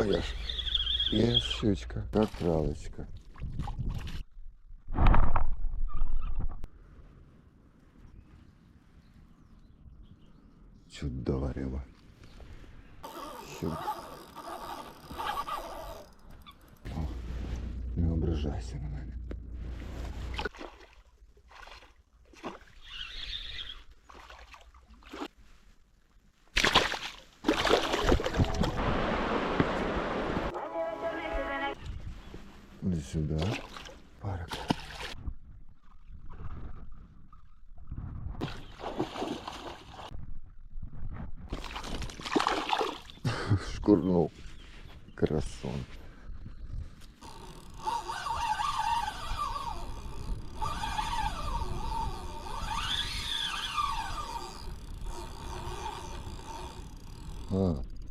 А я ж. Є щучка, як кралечка. Чудова риба. Чуд... О, не ображайся на мене.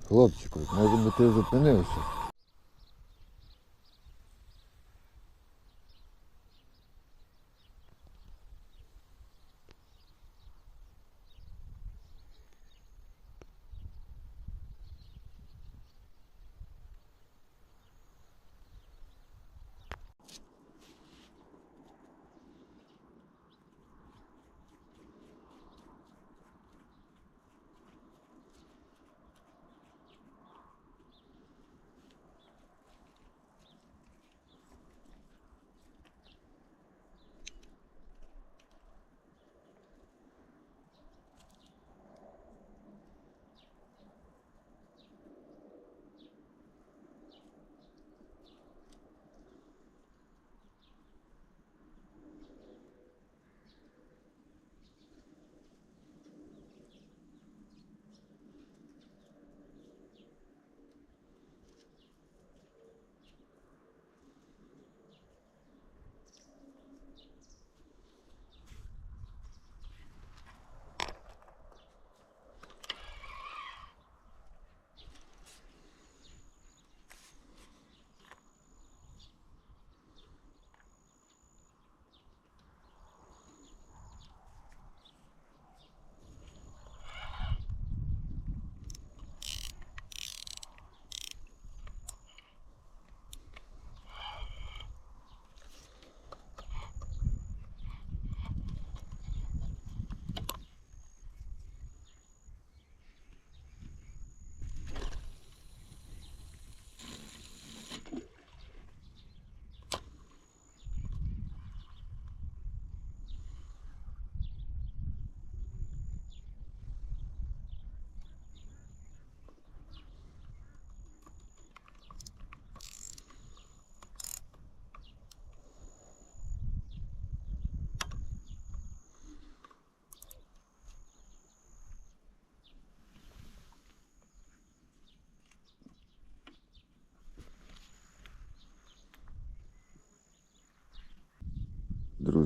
Хлопчику, може би ти зупинився?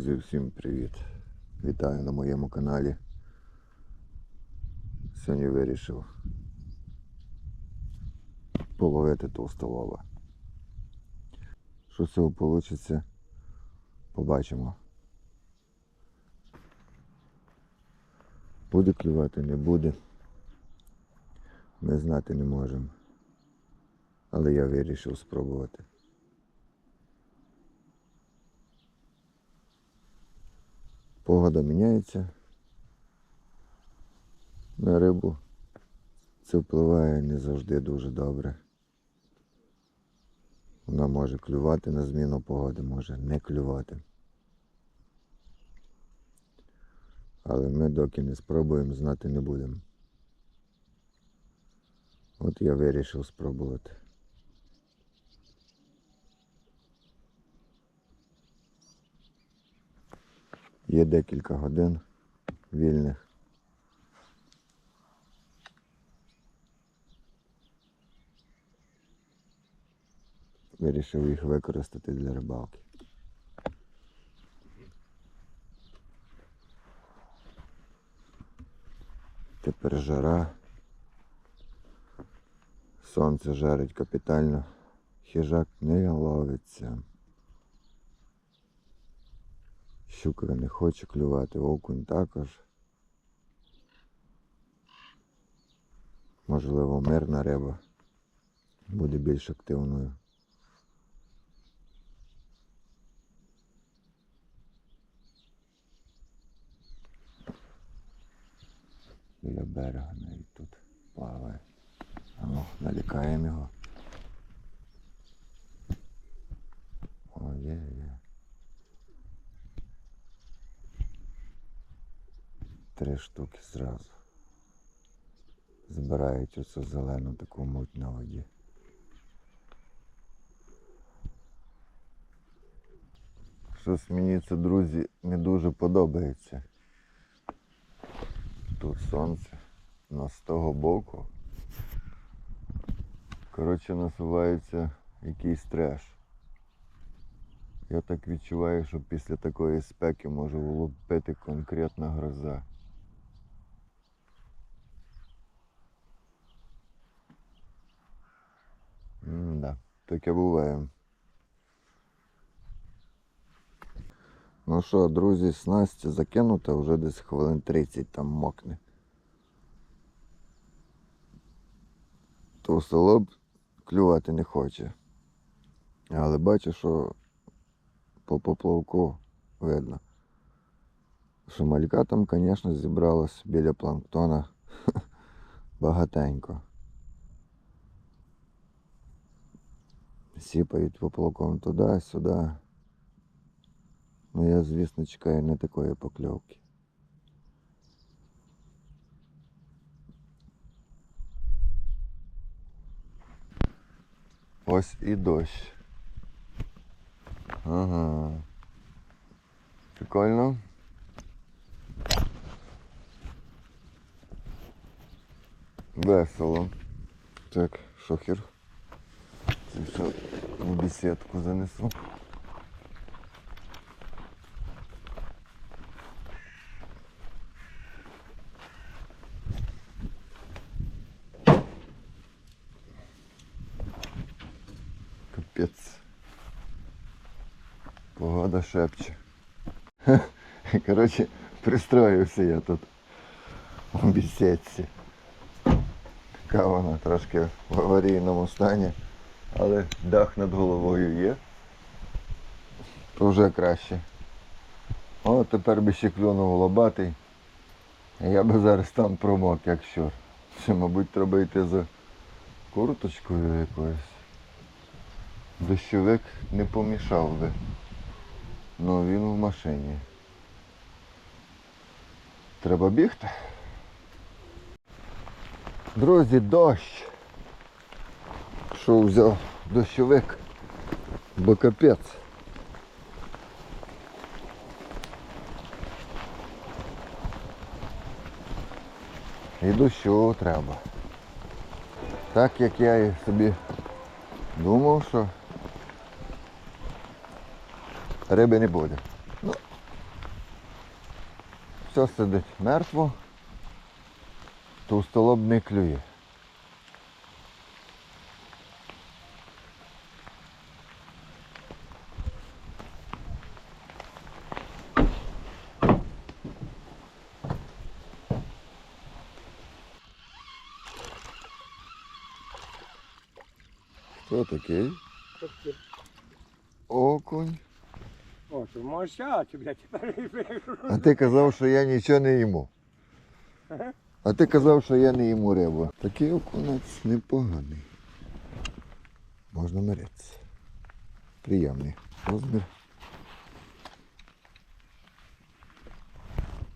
Друзі, всім привіт! Вітаю на моєму каналі. Сьогодні вирішив половити толстолова. Що з цього вийде, побачимо. Буде клювати, не буде. Ми знати не можемо. Але я вирішив спробувати. Погода міняється. На рибу це впливає не завжди дуже добре. Вона може клювати на зміну погоди, може не клювати. Але ми доки не спробуємо, знати не будемо. От я вирішив спробувати. Є декілька годин вільних. Вирішив їх використати для рибалки. Тепер жара. Сонце жарить капітально. Хижак не ловиться. Щука не хоче клювати, окунь також. Можливо, мирна риба. буде більш активною. Біля берега навіть тут плаває. А ну, налякаємо його. О, є, є. Три штуки зразу. Збирають оцю зелену таку муть на воді. Щось мені це, друзі, не дуже подобається. Тут сонце, на з того боку. Коротше, насувається якийсь треш. Я так відчуваю, що після такої спеки може влупити конкретна гроза. Таке буває. Ну що, друзі, снасть закинута, вже десь хвилин 30 там мокне. То село клювати не хоче. Але бачу, що по поплавку видно. Що малька там, звісно, зібралась біля планктона багатенько. Сіпають поплавком туди-сюди. Ну я, звісно, чекаю не такої покльовки. Ось і дощ. Ага. Прикольно. Весело. Так, шохер. Все в бесідку занесу. Капець. Погода шепче. Коротше, пристроївся я тут у бесідці. Така вона трошки в аварійному стані, але дах над головою є. То вже краще. О, тепер би ще клюнув лобатий. Я би зараз там промок, як щур. Ще, мабуть, треба йти за курточкою якоюсь. Дощовик не помішав би. Ну він в машині. Треба бігти. Друзі, дощ. Що взяв дощовик? Бо капець. І дощу треба. Так як я і собі думав, що риби не буде. Ну, все сидить мертво, товстолоб не клює. Хто такий? Окунь. О, ти можеш сяти, блядь, А ти казав, що я нічого не їму. А ти казав, що я не їму рибу. Такий окунець непоганий. Можна миритися. Приємний розмір.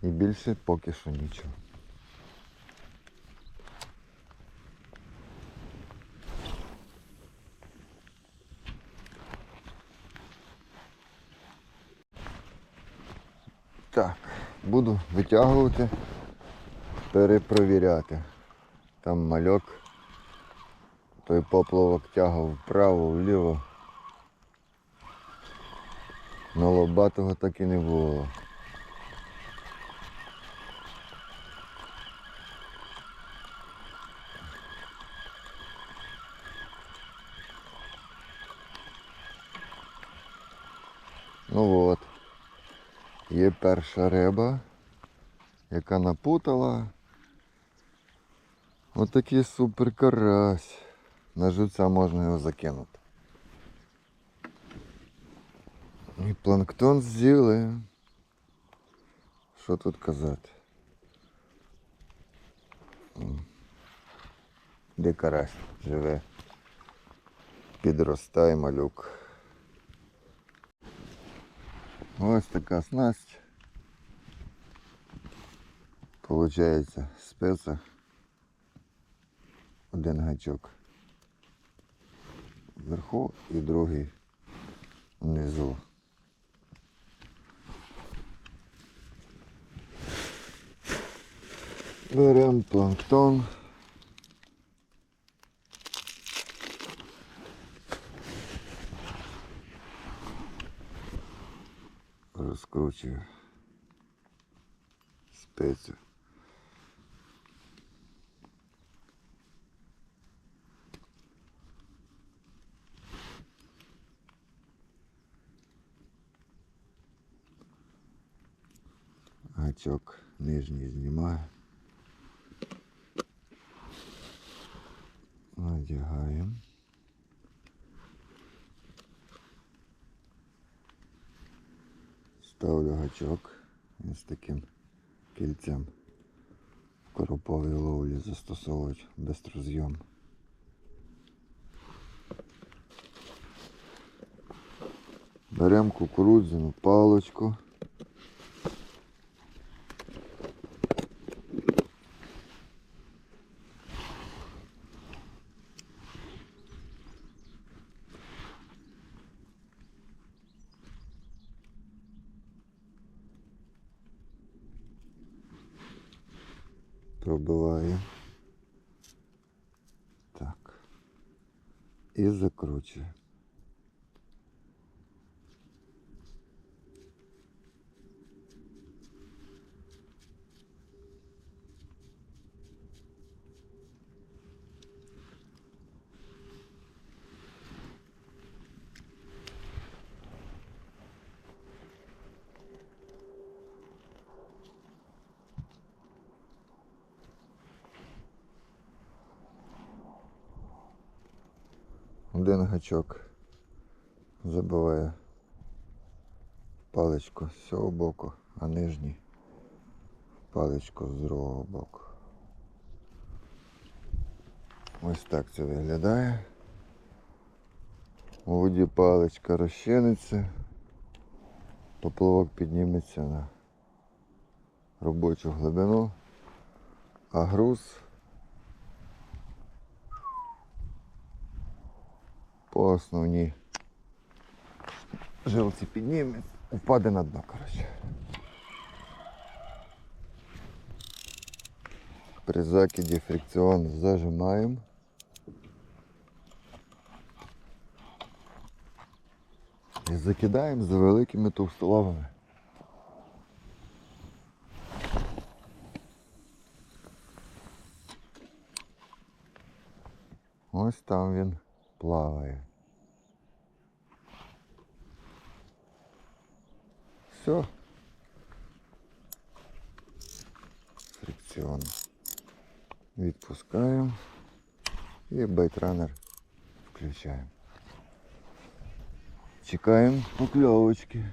І більше поки що нічого. Так, буду витягувати, перепровіряти. Там мальок. Той поплавок тягав вправо, вліво. Но лобатого так і не було. Ну от. Є перша риба, яка напутала. Отакий супер карась. на живця можна його закинути. І планктон з'їли. Що тут казати? Де карась живе. Підростає малюк. Ось така снасть. Получається спеца. Один гачок вверху і другий внизу. Беремо планктон. Розкручую спецію. Гачок нижній знімаю. Надягаємо. Ставлю гачок з таким кільцем. В короповій ловлі застосовують бистрозйом. Беремо кукурудзяну паличку. пробиваю. Так. І закручую. Один гачок забиває паличку з цього боку, а нижній паличку з другого боку. Ось так це виглядає. У воді паличка розчиниться, поплавок підніметься на робочу глибину, а груз по основній жилці підніметься, впаде на дно, коротше. При закиді фрикціон зажимаємо. І закидаємо за великими товстолобами. Ось там він плаває. Все. Фрикціон. Відпускаємо і байтранер включаємо. Чекаємо покльовочки.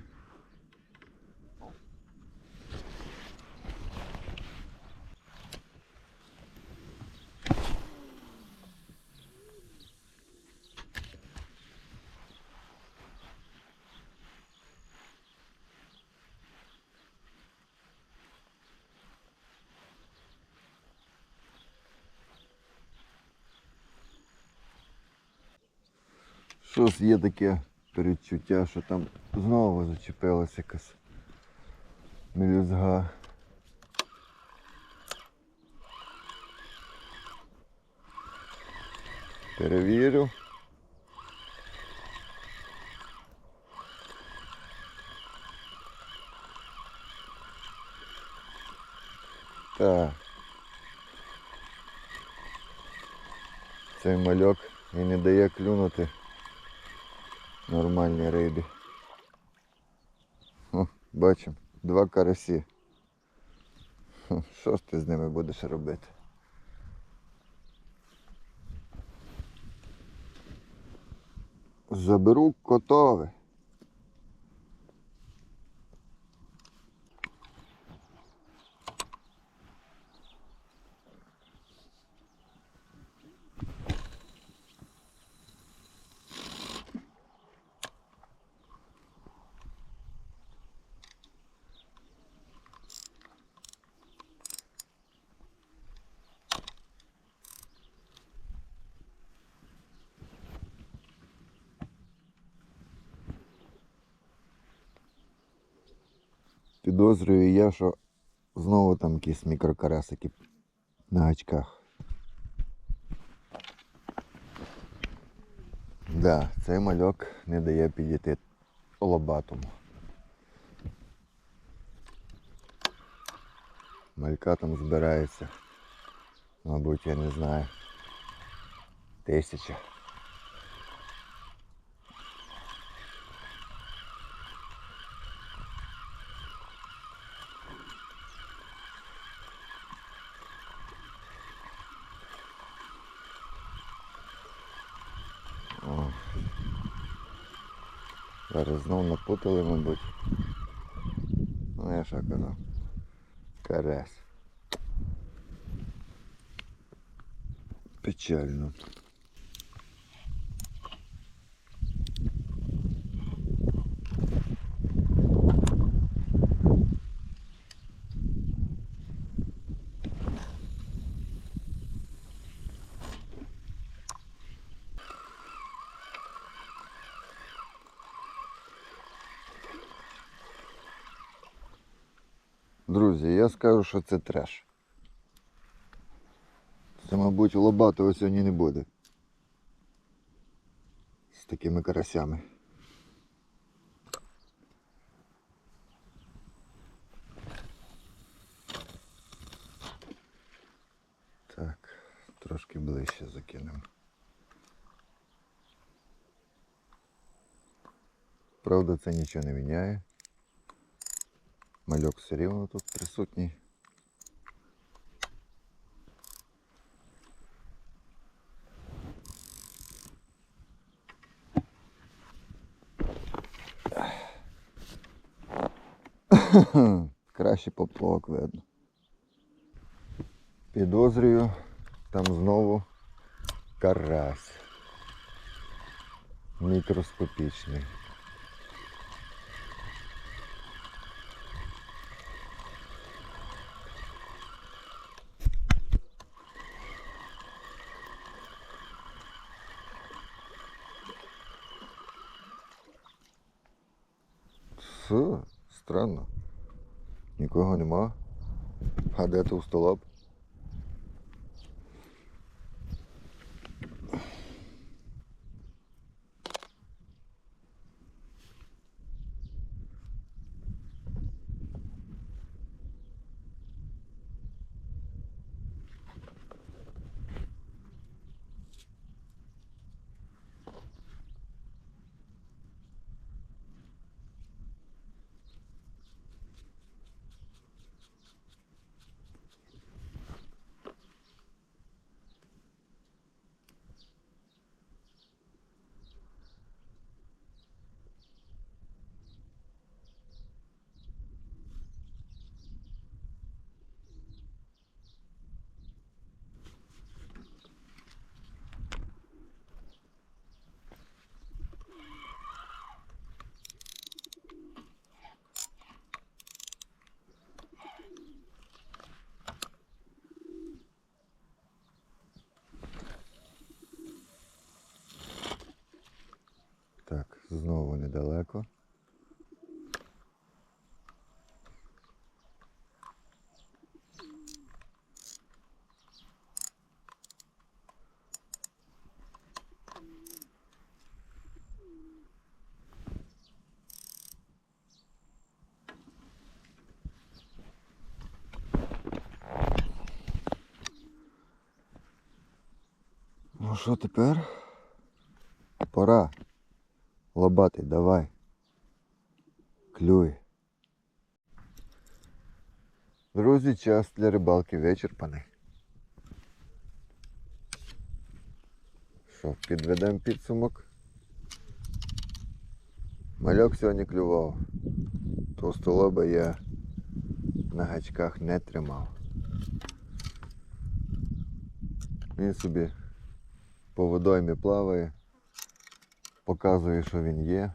Щось є таке передчуття, що там знову зачепилася якась мелюзга. Перевірю. Так. Цей мальок і не дає клюнути нормальні риби. О, бачимо, два карасі. Що ж ти з ними будеш робити? Заберу котови. Підозрюю я, що знову там якісь мікрокарасики на гачках. Да, цей мальок не дає підійти лобатому. Малька там збирається, мабуть, я не знаю. Тисяча. О. Зараз знов напутали, мабуть. Ну я що казав. Карась. Печально. Скажу, що це треш. Це, мабуть, лобатого сьогодні не буде. З такими карасями. Так, трошки ближче закинемо. Правда, це нічого не міняє. Мальок все рівно тут присутній. Краще поплавок видно. Підозрюю, там знову карась. Мікроскопічний. А де товстолоб? Так, знову недалеко. Ну що тепер? Пора. Лобатий, давай. Клюй. Друзі, час для рибалки вичерпаний. Що, підведемо підсумок? Мальок сьогодні клював. Товстолоба я на гачках не тримав. Він собі по водоймі плаває, показує, що він є,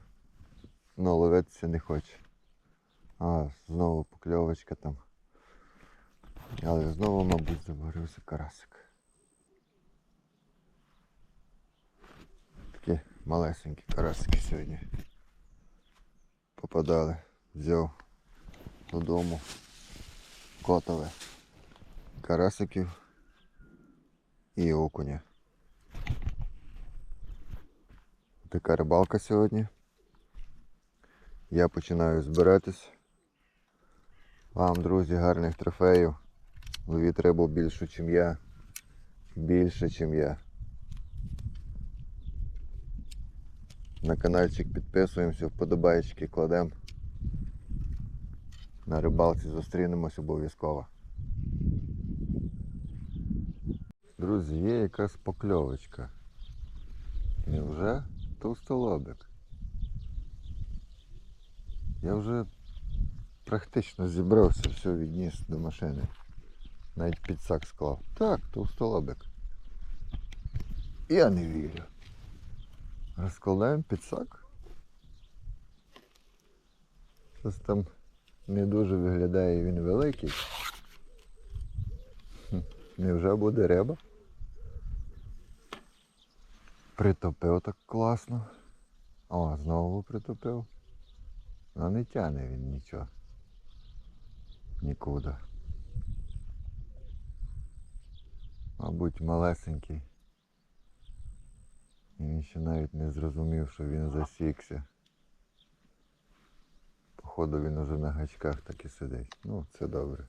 але ловитися не хоче. А, знову покльовочка там. Але знову, мабуть, заварився карасик. Такі малесенькі карасики сьогодні попадали. Взяв додому котове карасиків і окуня. Така рибалка сьогодні. Я починаю збиратись. Вам, друзі, гарних трофеїв. Ловіть рибу більшу, ніж я. Більше, ніж я. На каналчик підписуємося, вподобайки кладемо. На рибалці зустрінемось обов'язково. Друзі, є якась покльовочка. Невже товстолобик? Я вже практично зібрався, все відніс до машини. Навіть підсак склав. Так, товстолобик. Я не вірю. Розкладаємо підсак. Щось там не дуже виглядає він великий. Невже буде риба? Притопив так класно. О, знову притопив. Ну не тяне він нічого. Нікуди. Мабуть, малесенький. І він ще навіть не зрозумів, що він засікся. Походу він уже на гачках так і сидить. Ну, це добре.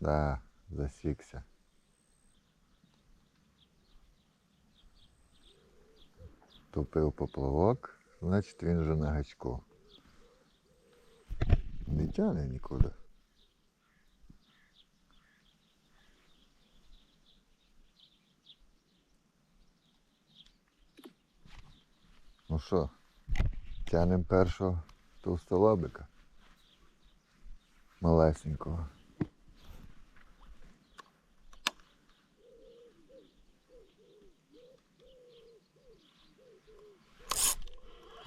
Да, засікся. Тупив поплавок, значить він вже на гачку. Не тяне нікуди. Ну що, тянем першого товстолобика. Малесенького.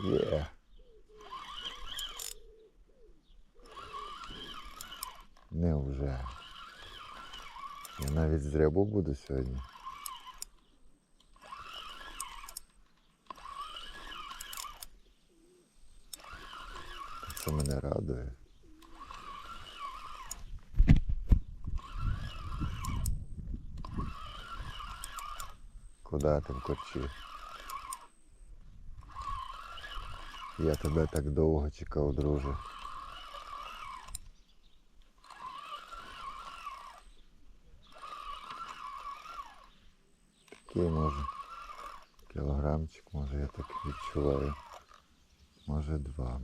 Є. Невже. Я навіть з рибу буду сьогодні. Це мене радує. Куда в корчі? Я тебе так довго чекав, друже. Такий може. Кілограмчик, може я так відчуваю. Може два.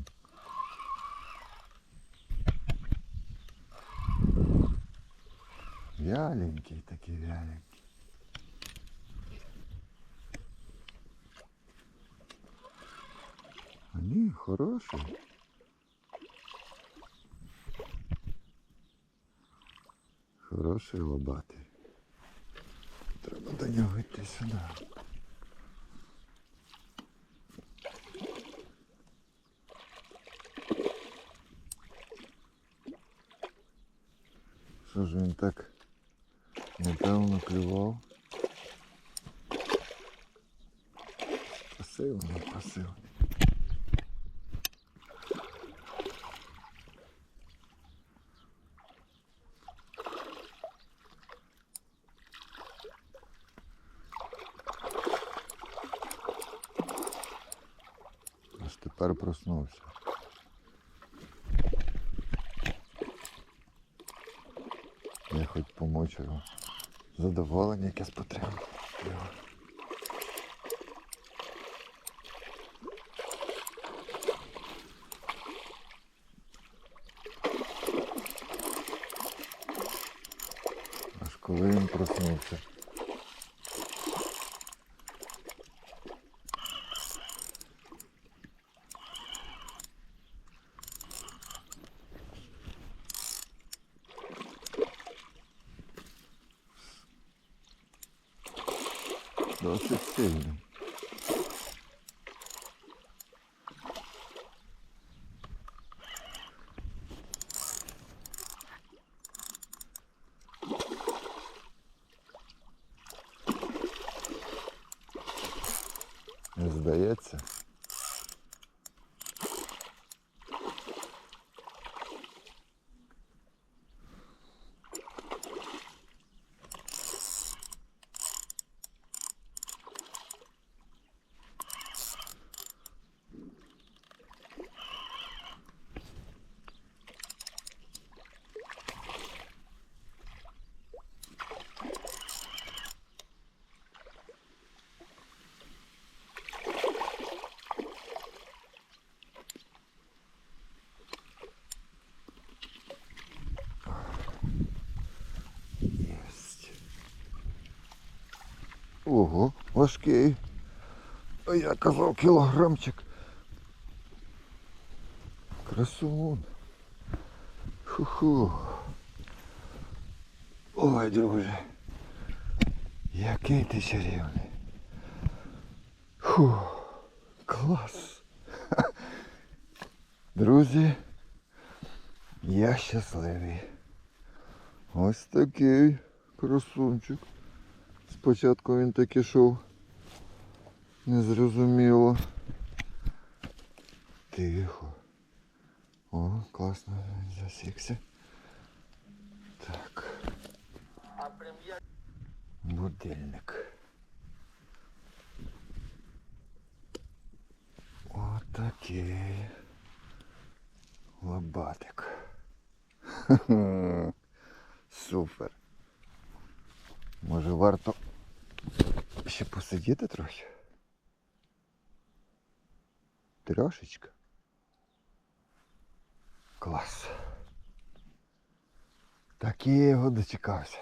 Вяленький такий вяленький. Ні, хороший. Хороший лобатий. Треба до нього йти сюди. Що ж він так непевно клював? Пасивний, пасивний. Аж тепер проснувся. Я хоч помочу його. Задоволення якесь потрібно. Nossa Senhora. Важкий. А я казав кілограмчик. Красун. Ху-ху. Ой, друже. Який ти чарівний. Фу, клас. Друзі, я щасливий. Ось такий красунчик. Спочатку він так ішов. Незрозуміло. Тихо. О, класно він засікся. Так. Будильник. Отакий. Лобатик. Супер. Може варто ще посидіти трохи? Трошечки. Клас. Так я його дочекався.